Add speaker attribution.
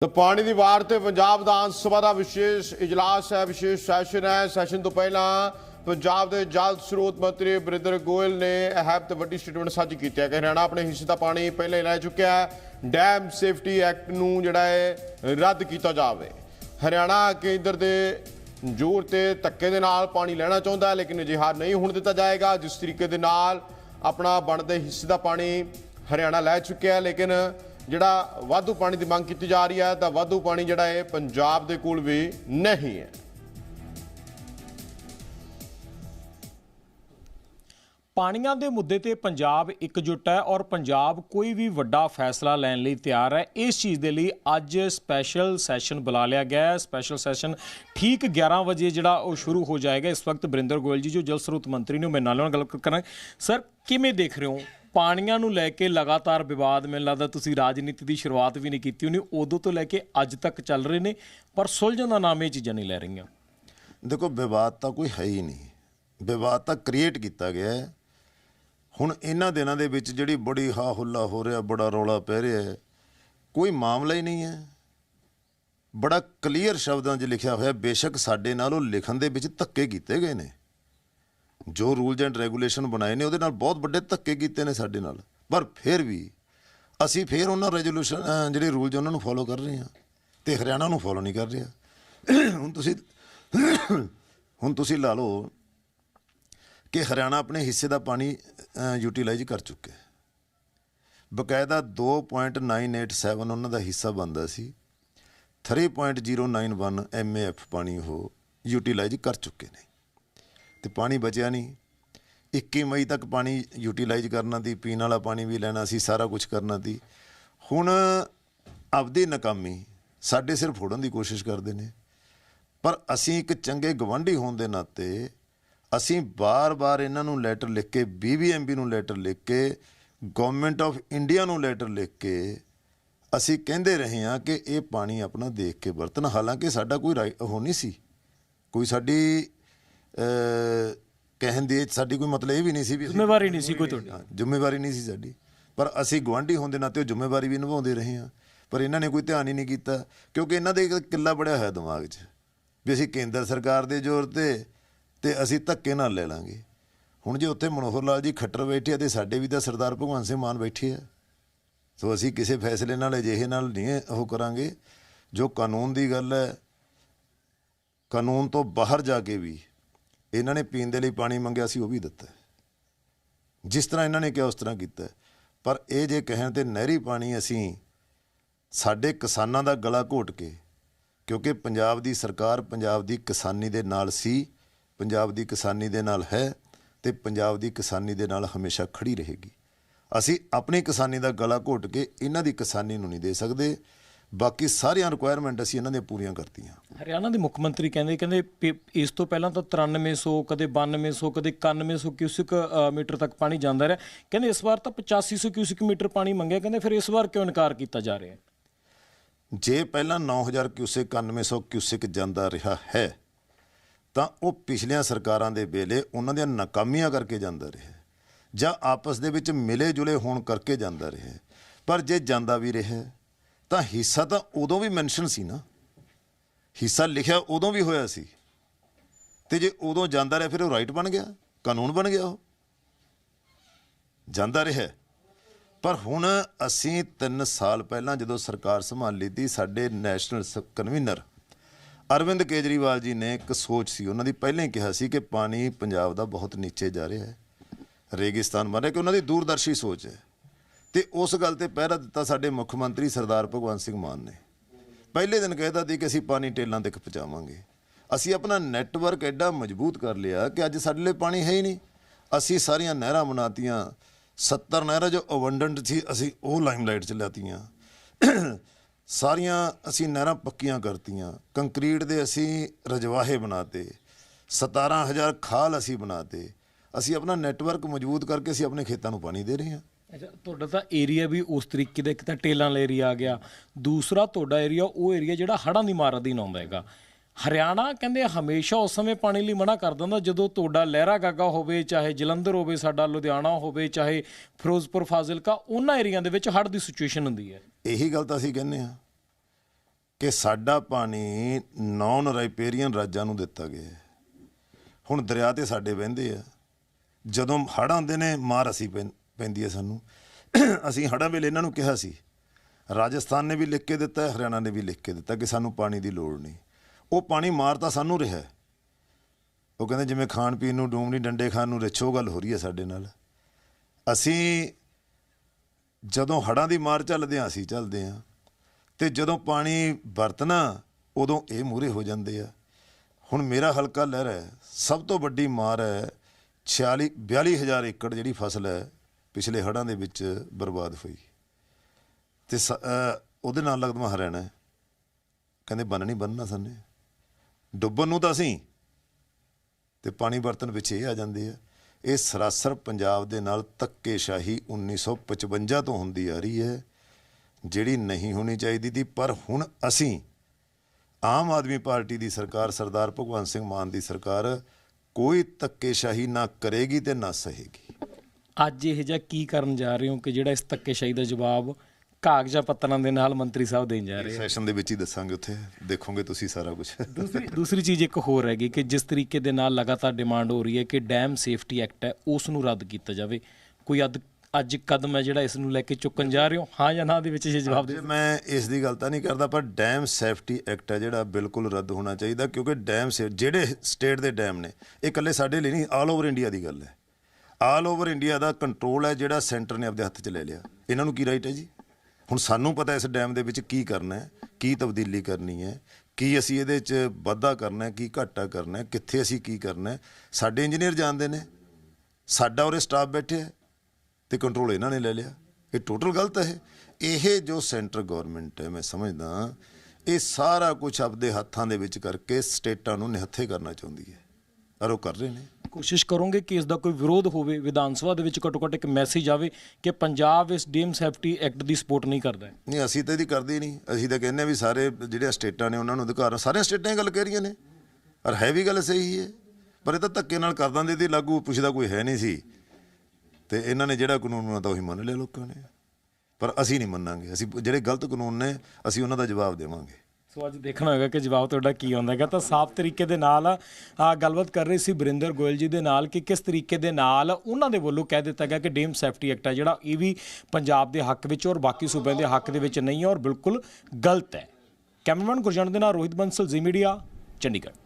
Speaker 1: ਤਾਂ ਪਾਣੀ ਦੀ ਵਾਰ ਤੇ ਪੰਜਾਬ ਵਿਧਾਨ ਸਭਾ ਦਾ ਵਿਸ਼ੇਸ਼ ਇਜਲਾਸ ਹੈ, ਵਿਸ਼ੇਸ਼ ਸੈਸ਼ਨ ਹੈ। ਸੈਸ਼ਨ ਤੋਂ ਪਹਿਲਾਂ ਪੰਜਾਬ ਦੇ ਜਲ ਸਰੋਤ ਮੰਤਰੀ ਬ੍ਰਿਦਰ ਗੋਇਲ ਨੇ ਅਹਿਮ ਤੇ ਵੱਡੀ ਸਟੇਟਮੈਂਟ ਸਾਂਝੀ ਕੀਤੀ ਹੈ। ਕਿ ਹਰਿਆਣਾ ਆਪਣੇ ਹਿੱਸੇ ਦਾ ਪਾਣੀ ਪਹਿਲਾਂ ਹੀ ਲੈ ਚੁੱਕਿਆ ਹੈ। ਡੈਮ ਸੇਫਟੀ ਐਕਟ ਨੂੰ ਜਿਹੜਾ ਹੈ, ਰੱਦ ਕੀਤਾ ਜਾਵੇ। ਹਰਿਆਣਾ ਕੇਂਦਰ ਦੇ ਜ਼ੋਰ ਤੇ ਧੱਕੇ ਦੇ ਨਾਲ ਪਾਣੀ ਲੈਣਾ ਚਾਹੁੰਦਾ ਹੈ, ਲੇਕਿਨ ਅਜਿਹਾ ਨਹੀਂ ਹੋਣ ਦਿੱਤਾ ਜਾਏਗਾ। ਜਿਸ ਤਰੀਕੇ ਦੇ ਨਾਲ ਆਪਣਾ ਬਣਦੇ ਹਿੱਸੇ ਦਾ ਪਾਣੀ ਹਰਿਆਣਾ ਲੈ ਚੁੱਕਿਆ ਹੈ, ਲੇਕਿਨ ਜਿਹੜਾ ਵਾਧੂ ਪਾਣੀ ਦੀ ਮੰਗ ਕੀਤੀ ਜਾ ਰਹੀ ਹੈ, ਤਾਂ ਵਾਧੂ ਪਾਣੀ ਜਿਹੜਾ ਹੈ, ਪੰਜਾਬ ਦੇ ਕੋਲ ਵੀ ਨਹੀਂ ਹੈ।
Speaker 2: ਪਾਣੀਆਂ ਦੇ ਮੁੱਦੇ ਤੇ ਪੰਜਾਬ ਇਕਜੁੱਟ ਹੈ ਔਰ ਪੰਜਾਬ ਕੋਈ ਵੀ ਵੱਡਾ ਫੈਸਲਾ ਲੈਣ ਲਈ ਤਿਆਰ ਹੈ। ਇਸ ਚੀਜ਼ ਦੇ ਲਈ ਅੱਜ ਸਪੈਸ਼ਲ ਸੈਸ਼ਨ ਬੁਲਾ ਲਿਆ ਗਿਆ ਹੈ। ਸਪੈਸ਼ਲ ਸੈਸ਼ਨ ਠੀਕ 11 ਵਜੇ ਜਿਹੜਾ ਉਹ ਸ਼ੁਰੂ ਹੋ ਜਾਏਗਾ। ਇਸ ਵਕਤ ਬਰਿੰਦਰ ਗੋਇਲ ਜੀ ਜੋ ਜਲ ਸਰੋਤ ਮੰਤਰੀ ਨੇ ਉਹ ਮੇਰੇ ਨਾਲ ਨਾਲ ਗੱਲ ਕਰਾਂਗੇ। ਸਰ, ਕਿਵੇਂ ਦੇਖ ਰਹੇ ਹੋ? ਪਾਣੀਆਂ ਨੂੰ ਲੈ ਕੇ ਲਗਾਤਾਰ ਵਿਵਾਦ ਮੈਨੂੰ ਲੱਗਦਾ ਤੁਸੀਂ ਰਾਜਨੀਤੀ ਦੀ ਸ਼ੁਰੂਆਤ ਵੀ ਨਹੀਂ ਕੀਤੀ ਹੋਣੀ, ਉਦੋਂ ਤੋਂ ਲੈ ਕੇ ਅੱਜ ਤੱਕ ਚੱਲ ਰਹੇ ਨੇ, ਪਰ ਸੁਲਝਣ ਦਾ ਨਾਮ ਇਹ ਚੀਜ਼ਾਂ ਨਹੀਂ ਲੈ ਰਹੀਆਂ।
Speaker 3: ਦੇਖੋ, ਵਿਵਾਦ ਤਾਂ ਕੋਈ ਹੈ ਹੀ ਨਹੀਂ। ਵਿਵਾਦ ਤਾਂ ਕ੍ਰੀਏਟ ਕੀਤਾ ਗਿਆ ਹੈ। ਹੁਣ ਇਹਨਾਂ ਦਿਨਾਂ ਦੇ ਵਿੱਚ ਜਿਹੜੀ ਬੜੀ ਹਾ ਹੁੱਲਾ ਹੋ ਰਿਹਾ, ਬੜਾ ਰੌਲਾ ਪੈ ਰਿਹਾ ਹੈ, ਕੋਈ ਮਾਮਲਾ ਹੀ ਨਹੀਂ ਹੈ। ਬੜਾ ਕਲੀਅਰ ਸ਼ਬਦਾਂ 'ਚ ਲਿਖਿਆ ਹੋਇਆ, ਬੇਸ਼ੱਕ ਸਾਡੇ ਨਾਲ ਉਹ ਲਿਖਣ ਦੇ ਵਿੱਚ ਧੱਕੇ ਕੀਤੇ ਗਏ ਨੇ। ਜੋ ਰੂਲਸ ਐਂਡ ਰੈਗੂਲੇਸ਼ਨ ਬਣਾਏ ਨੇ, ਉਹਦੇ ਨਾਲ ਬਹੁਤ ਵੱਡੇ ਧੱਕੇ ਕੀਤੇ ਨੇ ਸਾਡੇ ਨਾਲ। ਪਰ ਫਿਰ ਵੀ ਅਸੀਂ ਫਿਰ ਉਹਨਾਂ ਰੈਜੋਲੂਸ਼ਨ ਜਿਹੜੇ ਰੂਲਸ ਉਹਨਾਂ ਨੂੰ ਫੋਲੋ ਕਰ ਰਹੇ ਹਾਂ ਤੇ ਹਰਿਆਣਾ ਨੂੰ ਫੋਲੋ ਨਹੀਂ ਕਰ ਰਿਹਾ ਹੁਣ ਤੁਸੀਂ ਹੁਣ ਤੁਸੀਂ ਲਾ ਲਓ ਕਿ ਹਰਿਆਣਾ ਆਪਣੇ ਹਿੱਸੇ ਦਾ ਪਾਣੀ ਯੂਟਿਲਾਈਜ਼ ਕਰ ਚੁੱਕਿਆ ਹੈ। ਬਕਾਇਦਾ 2.987 ਉਹਨਾਂ ਦਾ ਹਿੱਸਾ ਬੰਦਾ ਸੀ। 3.091 ਐਮਏਐਫ ਪਾਣੀ ਉਹ ਯੂਟਿਲਾਈਜ਼ ਕਰ ਚੁੱਕੇ ਨੇ। ਤੇ ਪਾਣੀ ਬਚਿਆ ਨਹੀਂ। 21 ਮਈ ਤੱਕ ਪਾਣੀ ਯੂਟਿਲਾਈਜ਼ ਕਰਨਾ ਦੀ ਪੀਣ ਵਾਲਾ ਪਾਣੀ ਵੀ ਲੈਣਾ ਸੀ, ਸਾਰਾ ਕੁਝ ਕਰਨਾ ਦੀ ਹੁਣ ਆਪਦੀ ਨਾਕਾਮੀ, ਸਾਡੇ ਸਿਰ ਫੋੜਨ ਦੀ ਕੋਸ਼ਿਸ਼ ਕਰਦੇ ਨੇ। ਪਰ ਅਸੀਂ ਇੱਕ ਚੰਗੇ ਗਵੰਡੀ ਹੋਣ ਦੇ ਨਾਤੇ, ਅਸੀਂ ਬਾਰ-ਬਾਰ ਇਹਨਾਂ ਨੂੰ ਲੈਟਰ ਲਿਖ ਕੇ ਬੀਬੀਐਮਬੀ ਨੂੰ ਲੈਟਰ ਲਿਖ ਕੇ ਗਵਰਨਮੈਂਟ ਆਫ ਇੰਡੀਆ ਨੂੰ ਲੈਟਰ ਲਿਖ ਕੇ, ਅਸੀਂ ਕਹਿੰਦੇ ਰਹੇ ਹਾਂ ਕਿ ਇਹ ਪਾਣੀ ਆਪਣਾ ਦੇਖ ਕੇ ਵਰਤਣ। ਹਾਲਾਂਕਿ ਸਾਡਾ ਕੋਈ ਰਾਈ- ਉਹ ਨਹੀਂ ਸੀ। ਕੋਈ ਸਾਡੀ ਕਹਿਣ ਦੀ ਸਾਡੀ ਕੋਈ ਮਤਲਬ ਇਹ ਵੀ ਨਹੀਂ ਸੀ ਵੀ ਅਸੀਂ-
Speaker 2: ਜ਼ਿੰਮੇਵਾਰੀ ਨਹੀਂ ਸੀ ਕੋਈ ਤੁਹਾਡੀ।
Speaker 3: ਹਾਂ, ਜ਼ਿੰਮੇਵਾਰੀ ਨਹੀਂ ਸੀ ਸਾਡੀ। ਪਰ ਅਸੀਂ ਗਵਾਂਢੀ ਹੋਣ ਦੇ ਨਾਤੇ ਉਹ ਜ਼ਿੰਮੇਵਾਰੀ ਵੀ ਨਿਭਾਉਂਦੇ ਰਹੇ ਹਾਂ। ਪਰ ਇਹਨਾਂ ਨੇ ਕੋਈ ਧਿਆਨ ਹੀ ਨਹੀਂ ਕੀਤਾ ਕਿਉਂਕਿ ਇਹਨਾਂ ਦੇ ਇੱਕ ਕਿੱਲਾ ਬੜਿਆ ਹੋਇਆ ਦਿਮਾਗ 'ਚ ਵੀ ਅਸੀਂ ਕੇਂਦਰ ਸਰਕਾਰ ਦੇ ਜ਼ੋਰ ਤੇ ਤੇ ਅਸੀਂ ਧੱਕੇ ਨਾਲ ਲੈ ਲਾਂਗੇ। ਹੁਣ ਜੇ ਉੱਥੇ ਮਨੋਹਰ ਲਾਲ ਜੀ ਖੱਟਰ ਬੈਠੇ ਆ ਤੇ ਸਾਡੇ ਵੀ ਤਾਂ ਸਰਦਾਰ ਭਗਵੰਤ ਸਿੰਘ ਮਾਨ ਬੈਠੇ ਆ। ਸੋ ਅਸੀਂ ਕਿਸੇ ਫੈਸਲੇ ਨਾਲ ਅਜਿਹੇ ਨਾਲ ਨਹੀਂ ਉਹ ਕਰਾਂਗੇ। ਜੋ ਕਾਨੂੰਨ ਦੀ ਗੱਲ ਹੈ ਕਾਨੂੰਨ ਤੋਂ ਬਾਹਰ ਜਾ ਕੇ ਵੀ ਇਹਨਾਂ ਨੇ ਪੀਣ ਦੇ ਲਈ ਪਾਣੀ ਮੰਗਿਆ ਸੀ, ਉਹ ਵੀ ਦਿੱਤਾ। ਜਿਸ ਤਰ੍ਹਾਂ ਇਹਨਾਂ ਨੇ ਕਿਹਾ, ਉਸ ਤਰ੍ਹਾਂ ਕੀਤਾ। ਪਰ ਇਹ ਜੇ ਕਹਿਣ ਤੇ ਨਹਿਰੀ ਪਾਣੀ ਅਸੀਂ ਸਾਡੇ ਕਿਸਾਨਾਂ ਦਾ ਗਲਾ ਘੋਟ ਕੇ, ਕਿਉਂਕਿ ਪੰਜਾਬ ਦੀ ਸਰਕਾਰ ਪੰਜਾਬ ਦੀ ਕਿਸਾਨੀ ਦੇ ਨਾਲ ਸੀ, ਪੰਜਾਬ ਦੀ ਕਿਸਾਨੀ ਦੇ ਨਾਲ ਹੈ ਤੇ ਪੰਜਾਬ ਦੀ ਕਿਸਾਨੀ ਦੇ ਨਾਲ ਹਮੇਸ਼ਾ ਖੜੀ ਰਹੇਗੀ। ਅਸੀਂ ਆਪਣੀ ਕਿਸਾਨੀ ਦਾ ਗਲਾ ਘੋਟ ਕੇ ਇਹਨਾਂ ਦੀ ਕਿਸਾਨੀ ਨੂੰ ਨਹੀਂ ਦੇ ਸਕਦੇ। ਬਾਕੀ ਸਾਰੀਆਂ ਰਿਕੁਆਇਰਮੈਂਟ ਅਸੀਂ ਇਹਨਾਂ ਦੀਆਂ ਪੂਰੀਆਂ ਕਰਤੀਆਂ।
Speaker 2: ਹਰਿਆਣਾ ਦੇ ਮੁੱਖ ਮੰਤਰੀ ਕਹਿੰਦੇ ਕਹਿੰਦੇ ਇਸ ਤੋਂ ਪਹਿਲਾਂ ਤਾਂ 9300 ਕਦੇ 9200 ਕਦੇ 9100 ਕਿਊਸਿਕ ਮੀਟਰ ਤੱਕ ਪਾਣੀ ਜਾਂਦਾ ਰਿਹਾ। ਕਹਿੰਦੇ ਇਸ ਵਾਰ ਤਾਂ 8500 ਕਿਊਸਿਕ ਮੀਟਰ ਪਾਣੀ ਮੰਗਿਆ। ਕਹਿੰਦੇ ਫਿਰ ਇਸ ਵਾਰ ਕਿਉਂ ਇਨਕਾਰ ਕੀਤਾ ਜਾ ਰਿਹਾ
Speaker 3: ਜੇ ਪਹਿਲਾਂ 9000 ਕਿਊਸਿਕ 9100 ਕਿਊਸਿਕ ਜਾਂਦਾ ਰਿਹਾ ਹੈ ਤਾਂ ਉਹ ਪਿਛਲੀਆਂ ਸਰਕਾਰਾਂ ਦੇ ਵੇਲੇ ਉਹਨਾਂ ਦੀਆਂ ਨਾਕਾਮੀਆਂ ਕਰਕੇ ਜਾਂਦਾ ਰਿਹਾ ਜਾਂ ਆਪਸ ਦੇ ਵਿੱਚ ਮਿਲੇ ਜੁਲੇ ਹੋਣ ਕਰਕੇ ਜਾਂਦਾ ਰਿਹਾ ਪਰ ਜੇ ਜਾਂਦਾ ਵੀ ਰਿਹਾ ਤਾਂ ਹਿੱਸਾ ਤਾਂ ਉਦੋਂ ਵੀ ਮੈਂਸ਼ਨ ਸੀ ਨਾ। ਹਿੱਸਾ ਲਿਖਿਆ ਉਦੋਂ ਵੀ ਹੋਇਆ ਸੀ। ਤੇ ਜੇ ਉਦੋਂ ਜਾਂਦਾ ਰਿਹਾ ਫਿਰ ਉਹ ਰਾਈਟ ਬਣ ਗਿਆ, ਕਾਨੂੰਨ ਬਣ ਗਿਆ ਉਹ। ਜਾਂਦਾ ਰਿਹਾ। ਪਰ ਹੁਣ ਅਸੀਂ 3 ਸਾਲ ਪਹਿਲਾਂ ਜਦੋਂ ਸਰਕਾਰ ਸੰਭਾਲੀ ਤੀ, ਸਾਡੇ ਨੈਸ਼ਨਲ ਸ- ਕਨਵੀਨਰ ਅਰਵਿੰਦ ਕੇਜਰੀਵਾਲ ਜੀ ਨੇ ਇੱਕ ਸੋਚ ਸੀ, ਉਹਨਾਂ ਦੀ ਪਹਿਲਾਂ ਹੀ ਕਿਹਾ ਸੀ ਕਿ ਪਾਣੀ ਪੰਜਾਬ ਦਾ ਬਹੁਤ ਨੀਚੇ ਜਾ ਰਿਹਾ ਹੈ। ਰੇਗਿਸਤਾਨ ਬਣ ਰਿਹਾ, ਕਿ ਉਹਨਾਂ ਦੀ ਦੂਰਦਰਸ਼ੀ ਸੋਚ ਹੈ। ਤੇ ਉਸ ਗੱਲ ਤੇ ਪਹਿਰਾ ਦਿੱਤਾ ਸਾਡੇ ਮੁੱਖ ਮੰਤਰੀ ਸਰਦਾਰ ਭਗਵੰਤ ਸਿੰਘ ਮਾਨ ਨੇ। ਪਹਿਲੇ ਦਿਨ ਕਹਿਦਾ ਸੀ ਕਿ ਅਸੀਂ ਪਾਣੀ ਟੇਲਾਂ ਤੱਕ ਪਹੁੰਚਾਵਾਂਗੇ। ਅਸੀਂ ਆਪਣਾ ਨੈਟਵਰਕ ਐਡਾ ਮਜ਼ਬੂਤ ਕਰ ਲਿਆ ਕਿ ਅੱਜ ਸਾਡੇ ਲਈ ਪਾਣੀ ਹੈ ਹੀ ਨਹੀਂ। ਅਸੀਂ ਸਾਰੀਆਂ ਨਹਿਰਾਂ ਬਣਾਤੀਆਂ। 70 ਨਹਿਰਾਂ ਜੋ ਅਬੰਡੈਂਟ ਸੀ, ਅਸੀਂ ਉਹ ਲਾਈਮਲਾਈਟ ਚ ਲਿਆਤੀਆਂ। ਸਾਰੀਆਂ ਅਸੀਂ ਨਹਿਰਾਂ ਪੱਕੀਆਂ ਕਰਤੀਆਂ। ਕੰਕਰੀਟ ਦੇ ਅਸੀਂ ਰਜਵਾਹੇ ਬਣਾਤੇ। 17000 ਖਾਲ ਅਸੀਂ ਬਣਾਤੇ। ਅਸੀਂ ਆਪਣਾ ਨੈਟਵਰਕ ਮਜ਼ਬੂਤ ਕਰਕੇ ਅਸੀਂ ਆਪਣੇ ਖੇਤਾਂ ਨੂੰ ਪਾਣੀ ਦੇ ਰਹੇ ਹਾਂ।
Speaker 2: ਅੱਛਾ, ਤੁਹਾਡਾ ਤਾਂ ਏਰੀਆ ਵੀ ਉਸ ਤਰੀਕੇ ਦਾ ਇੱਕ ਤਾਂ ਟੇਲਾਂ ਵਾਲਾ ਏਰੀਆ ਆ ਗਿਆ। ਦੂਸਰਾ ਤੁਹਾਡਾ ਏਰੀਆ ਉਹ ਏਰੀਆ ਜਿਹੜਾ ਹੜ੍ਹਾਂ ਦੀ ਮਾਰ ਅਧੀਨ ਆਉਂਦਾ ਹੈਗਾ। ਹਰਿਆਣਾ ਕਹਿੰਦੇ ਹਮੇਸ਼ਾ ਉਸ ਸਮੇਂ ਪਾਣੀ ਲਈ ਮਨਾ ਕਰ ਦਿੰਦਾ, ਜਦੋਂ ਤੁਹਾਡਾ ਲਹਿਰਾ ਗਾਗਾ ਹੋਵੇ, ਚਾਹੇ ਜਲੰਧਰ ਹੋਵੇ, ਸਾਡਾ ਲੁਧਿਆਣਾ ਹੋਵੇ, ਚਾਹੇ ਫਿਰੋਜ਼ਪੁਰ, ਫਾਜ਼ਿਲਕਾ, ਉਹਨਾਂ ਏਰੀਆ ਦੇ ਵਿੱਚ ਹੜ੍ਹ ਦੀ ਸਿਚੁਏਸ਼ਨ ਹੁੰਦੀ ਹੈ।
Speaker 3: ਇਹੀ ਗੱਲ ਤਾਂ ਅਸੀਂ ਕਹਿੰਦੇ ਹਾਂ ਕਿ ਸਾਡਾ ਪਾਣੀ ਨਾਨ ਰਾਈਪੇਰੀਅਨ ਰਾਜਾਂ ਨੂੰ ਦਿੱਤਾ ਗਿਆ ਹੈ। ਹੁਣ ਦਰਿਆ ਤੇ ਸਾਡੇ ਵਹਿੰਦੇ ਆ। ਜਦੋਂ ਹੜ੍ਹ ਆਉਂਦੇ ਨੇ, ਮਾਰ ਅਸੀਂ ਪੈਂ- ਪੈਂਦੀ ਹੈ ਸਾਨੂੰ। ਅਸੀਂ ਹੜ੍ਹਾਂ ਵੇਲੇ ਇਹਨਾਂ ਨੂੰ ਕਿਹਾ ਸੀ। ਰਾਜਸਥਾਨ ਨੇ ਵੀ ਲਿਖ ਕੇ ਦਿੱਤਾ, ਹਰਿਆਣਾ ਨੇ ਵੀ ਲਿਖ ਕੇ ਦਿੱਤਾ ਕਿ ਸਾਨੂੰ ਪਾਣੀ ਦੀ ਲੋੜ ਨਹੀਂ। ਉਹ ਪਾਣੀ ਮਾਰ ਤਾਂ ਸਾਨੂੰ ਰਿਹਾ ਉਹ ਕਹਿੰਦੇ ਜਿਵੇਂ ਖਾਣ ਪੀਣ ਨੂੰ ਡੂਮ ਡੰਡੇ ਖਾਣ ਨੂੰ ਰਿਛੋ ਗੱਲ ਹੋ ਰਹੀ ਹੈ ਸਾਡੇ ਨਾਲ। ਅਸੀਂ ਜਦੋਂ ਹੜਾਂ ਦੀ ਮਾਰ ਚੱਲਦੇ ਹਾਂ, ਅਸੀਂ ਚੱਲਦੇ ਹਾਂ। ਤੇ ਜਦੋਂ ਪਾਣੀ ਵਰਤਣਾ, ਉਦੋਂ ਇਹ ਮੂਰੇ ਹੋ ਜਾਂਦੇ ਆ। ਹੁਣ ਮੇਰਾ ਹਲਕਾ ਲਹਿਰ ਹੈ, ਸਭ ਤੋਂ ਵੱਡੀ ਮਾਰ ਹੈ 46 42000 ਏਕੜ ਜਿਹੜੀ ਫਸਲ ਹੈ ਪਿਛਲੇ ਹੜ੍ਹਾਂ ਦੇ ਵਿੱਚ ਬਰਬਾਦ ਹੋਈ। ਤੇ ਸ- ਉਹਦੇ ਨਾਲ ਲੱਗਦਾ ਹਰਿਆਣਾ ਕਹਿੰਦੇ ਬੰਨ ਨਹੀਂ ਬੰਨਣਾ ਸਾਨੇ। ਡੁੱਬਣ ਨੂੰ ਤਾਂ ਅਸੀਂ। ਤੇ ਪਾਣੀ ਵਰਤਨ ਵਿੱਚ ਇਹ ਆ ਜਾਂਦੇ ਆ। ਇਹ ਸਰਾਸਰ ਪੰਜਾਬ ਦੇ ਨਾਲ ਧੱਕੇਸ਼ਾਹੀ 1955 ਤੋਂ ਹੁੰਦੀ ਆ ਰਹੀ ਹੈ। ਜਿਹੜੀ ਨਹੀਂ ਹੋਣੀ ਚਾਹੀਦੀ ਸੀ ਪਰ ਹੁਣ ਅਸੀਂ ਆਮ ਆਦਮੀ ਪਾਰਟੀ ਦੀ ਸਰਕਾਰ, ਸਰਦਾਰ ਭਗਵੰਤ ਸਿੰਘ ਮਾਨ ਦੀ ਸਰਕਾਰ ਕੋਈ ਧੱਕੇਸ਼ਾਹੀ ਨਾ ਕਰੇਗੀ ਤੇ ਨਾ ਸਹੇਗੀ।
Speaker 2: ਅੱਜ ਇਹ ਜਿਹਾ ਕੀ ਕਰਨ ਜਾ ਰਹੇ ਹੋ ਕਿ ਜਿਹੜਾ ਇਸ ਧੱਕੇਸ਼ਾਹੀ ਦਾ ਜਵਾਬ ਕਾਗਜ਼ਾਂ ਪੱਤਰਾਂ ਦੇ ਨਾਲ ਮੰਤਰੀ ਸਾਹਿਬ ਦੇਣ ਜਾ ਰਹੇ ਆ?
Speaker 3: ਸੈਸ਼ਨ ਦੇ ਵਿੱਚ ਹੀ ਦੱਸਾਂਗੇ ਉੱਥੇ। ਦੇਖੋਗੇ ਤੁਸੀਂ ਸਾਰਾ ਕੁਝ
Speaker 2: ਦੂਸਰੀ ਦੂਸਰੀ ਚੀਜ਼ ਇੱਕ ਹੋਰ ਹੈਗੀ ਕਿ ਜਿਸ ਤਰੀਕੇ ਦੇ ਨਾਲ ਲਗਾਤਾਰ ਡਿਮਾਂਡ ਹੋ ਰਹੀ ਹੈ ਕਿ ਡੈਮ ਸੇਫਟੀ ਐਕਟ ਹੈ ਉਸ ਨੂੰ ਰੱਦ ਕੀਤਾ ਜਾਵੇ। ਕੋਈ ਅੱਧ ਅੱਜ ਕਦਮ ਹੈ ਜਿਹੜਾ ਇਸ ਨੂੰ ਲੈ ਕੇ ਚੁੱਕਣ ਜਾ ਰਹੇ ਹੋ? ਹਾਂ ਜਾਂ ਨਾ ਦੇ ਵਿੱਚ ਇਹ ਜਵਾਬ ਦੇ
Speaker 3: ਮੈਂ ਇਸ ਦੀ ਗੱਲ ਤਾਂ ਨਹੀਂ ਕਰਦਾ ਪਰ ਡੈਮ ਸੇਫਟੀ ਐਕਟ ਹੈ ਜਿਹੜਾ ਬਿਲਕੁਲ ਰੱਦ ਹੋਣਾ ਚਾਹੀਦਾ ਕਿਉਂਕਿ ਡੈਮ ਜਿਹੜੇ ਸਟੇਟ ਦੇ ਡੈਮ ਨੇ ਇਹ ਇਕੱਲੇ ਸਾਡੇ ਲਈ ਨਹੀਂ ਆਲ ਓਵਰ ਇੰਡੀਆ ਦੀ ਗੱਲ ਹੈ। ਆਲ ਓਵਰ ਇੰਡੀਆ ਦਾ ਕੰਟਰੋਲ ਹੈ ਜਿਹੜਾ ਸੈਂਟਰ ਨੇ ਆਪਦੇ ਹੱਥ 'ਚ ਲੈ ਲਿਆ। ਇਹਨਾਂ ਨੂੰ ਕੀ ਰਾਈਟ ਹੈ ਜੀ? ਹੁਣ ਸਾਨੂੰ ਪਤਾ ਇਸ ਡੈਮ ਦੇ ਵਿੱਚ ਕੀ ਕਰਨਾ ਹੈ, ਕੀ ਤਬਦੀਲੀ ਕਰਨੀ ਹੈ, ਕੀ ਅਸੀਂ ਇਹਦੇ 'ਚ ਵਾਧਾ ਕਰਨਾ ਹੈ, ਕੀ ਘਾਟਾ ਕਰਨਾ ਹੈ, ਕਿੱਥੇ ਅਸੀਂ ਕੀ ਕਰਨਾ ਹੈ। ਸਾਡੇ ਇੰਜੀਨੀਅਰ ਜਾਣਦੇ ਨੇ। ਸਾਡਾ ਉਰੇ ਸਟਾਫ ਬੈਠੇ ਹੈ ਤੇ ਕੰਟਰੋਲ ਇਹਨਾਂ ਨੇ ਲੈ ਲਿਆ। ਇਹ ਟੋਟਲ ਗਲਤ ਹੈ। ਇਹ ਜੋ ਸੈਂਟਰ ਗਵਰਨਮੈਂਟ ਹੈ, ਮੈਂ ਸਮਝਦਾ ਇਹ ਸਾਰਾ ਕੁਝ ਆਪਦੇ ਹੱਥਾਂ ਦੇ ਵਿੱਚ ਕਰਕੇ ਸਟੇਟਾਂ ਨੂੰ ਨਿਹੱਥੇ ਕਰਨਾ ਚਾਹੁੰਦੀ ਹੈ। ਔਰ ਉਹ ਕਰ ਰਹੇ ਨੇ।
Speaker 2: ਕੋਸ਼ਿਸ਼ ਕਰੋਗੇ ਕਿ ਇਸ ਦਾ ਕੋਈ ਵਿਰੋਧ ਹੋਵੇ, ਵਿਧਾਨ ਸਭਾ ਦੇ ਵਿੱਚ ਘੱਟੋ ਘੱਟ ਇੱਕ ਮੈਸੇਜ ਆਵੇ ਕਿ ਪੰਜਾਬ ਇਸ ਡੀਮ ਸੇਫਟੀ ਐਕਟ ਦੀ ਸਪੋਰਟ ਨਹੀਂ ਕਰਦਾ
Speaker 3: ਨਹੀਂ, ਅਸੀਂ ਤਾਂ ਇਹਦੀ ਕਰਦੇ ਨਹੀਂ। ਅਸੀਂ ਤਾਂ ਕਹਿੰਦੇ ਵੀ ਸਾਰੇ ਜਿਹੜੇ ਸਟੇਟਾਂ ਨੇ, ਉਹਨਾਂ ਨੂੰ ਅਧਿਕਾਰ ਸਾਰੇ ਸਟੇਟਾਂ ਇਹ ਗੱਲ ਕਹਿ ਰਹੀਆਂ ਨੇ। ਔਰ ਹੈ ਵੀ ਗੱਲ ਸਹੀ ਹੈ। ਪਰ ਇਹ ਤਾਂ ਧੱਕੇ ਨਾਲ ਕਰ ਦਿੰਦੇ ਤੇ ਲਾਗੂ ਪੁੱਛਦਾ ਕੋਈ ਹੈ ਨਹੀਂ ਸੀ। ਤੇ ਇਹਨਾਂ ਨੇ ਜਿਹੜਾ ਕਾਨੂੰਨ ਬਣਾਤਾ ਉਹੀ ਮੰਨ ਲਿਆ ਲੋਕਾਂ ਨੇ। ਪਰ ਅਸੀਂ ਨਹੀਂ ਮੰਨਾਂਗੇ। ਅਸੀਂ ਜਿਹੜੇ ਗਲਤ ਕਾਨੂੰਨ ਨੇ, ਅਸੀਂ ਉਹਨਾਂ ਦਾ ਜਵਾਬ ਦੇਵਾਂਗੇ।
Speaker 2: ਸੋ ਅੱਜ ਦੇਖਣਾ ਹੋਏਗਾ ਕਿ ਜਵਾਬ ਤੁਹਾਡਾ ਕੀ ਆਉਂਦਾ ਹੈਗਾ। ਤਾਂ ਸਾਫ਼ ਤਰੀਕੇ ਦੇ ਨਾਲ ਆ ਗੱਲਬਾਤ ਕਰ ਰਹੀ ਸੀ ਬਰਿੰਦਰ ਗੋਇਲ ਜੀ ਦੇ ਨਾਲ ਕਿ ਕਿਸ ਤਰੀਕੇ ਦੇ ਨਾਲ ਉਹਨਾਂ ਦੇ ਵੱਲੋਂ ਕਹਿ ਦਿੱਤਾ ਗਿਆ ਕਿ ਡੇਮ ਸੇਫਟੀ ਐਕਟ ਹੈ ਜਿਹੜਾ ਇਹ ਵੀ ਪੰਜਾਬ ਦੇ ਹੱਕ ਵਿੱਚ ਔਰ ਬਾਕੀ ਸੂਬਿਆਂ ਦੇ ਹੱਕ ਦੇ ਵਿੱਚ ਨਹੀਂ ਹੈ ਔਰ ਬਿਲਕੁਲ ਗਲਤ ਹੈ। ਕੈਮਰਾਮੈਨ ਗੁਰਜੰਟ ਦੇ ਨਾਲ ਰੋਹਿਤ ਬੰਸਲ, ਜ਼ੀ ਮੀਡੀਆ, ਚੰਡੀਗੜ੍ਹ।